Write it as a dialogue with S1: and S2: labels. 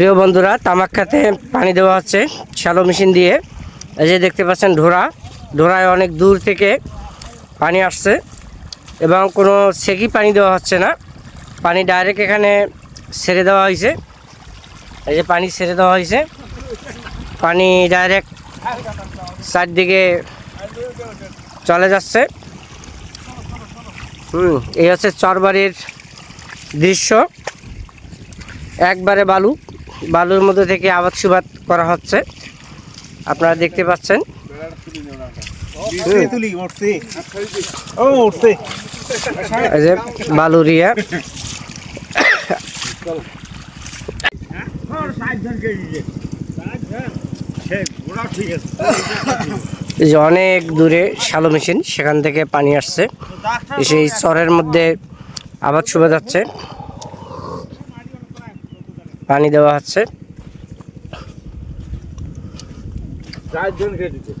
S1: প্রিয় বন্ধুরা তামাক খাতে পানি দেওয়া হচ্ছে শ্যালো মেশিন দিয়ে। এই যে দেখতে পাচ্ছেন ঢোড়া, ঢোড়ায় অনেক দূর থেকে পানি আসছে এবং কোনো সেকি পানি দেওয়া হচ্ছে না। পানি ডাইরেক্ট এখানে ছেড়ে দেওয়া হয়েছে। এই যে পানি ছেড়ে দেওয়া হয়েছে। পানি ডাইরেক্ট চারদিকে চলে যাচ্ছে। হুম, এই হচ্ছে চরবাড়ির দৃশ্য। একবারে বালু। বালুর মধ্যে থেকে আবাদ সুবাদ করা হচ্ছে। আপনারা দেখতে পাচ্ছেন। বালুরিয়া অনেক দূরে শ্যালো মেশিন, সেখান থেকে পানি আসছে। সেই চরের মধ্যে আবাদ সুবাদ যাচ্ছে পানি দেওয়া হচ্ছে।
S2: চারজন খেয়ে দিচ্ছে